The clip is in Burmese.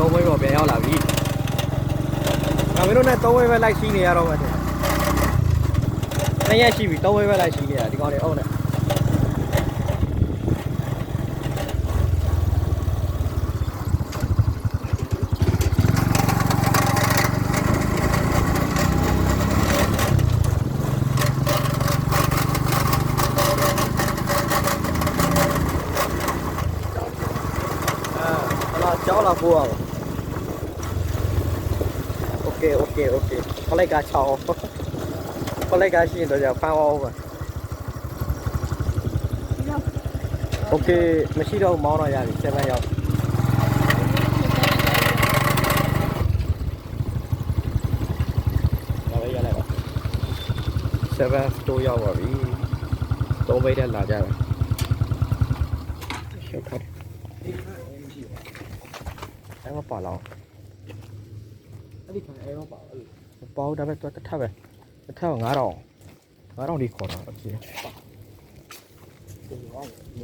တောဝဲတော်ပြန်ရောက်လာပြီ။ငါမင်းတို့နဲ့တောဝဲပဲလိုက်ရှိနေရတော့မယ်။နှစ်ရက်ရှိပြီတောဝဲပဲလိုက်ရှိနေတာဒီကောင်တွေအုံးနဲ့။ ကြောင်းလာပို့ရပါ Okay okay okay ခလိုက်ကချောင်းခလိုက်ကရှိရင်တော့ဖမ်းအောင်ပါ Okay မရှိတော့မောင်းတော့ရပြီ7ရောက်7 store ရောက်ပါပြီ၃ဘိတ်တက်လာကြတယ် အဲမပါလောက်အဲ့ဒီခံအဲမပါအဲ့လိုမပေါဘူးဒါပေမဲ့သူကတစ်ထပ်ပဲတစ်ထပ်9000 9000ဒီခေါ်တာအဖြစ်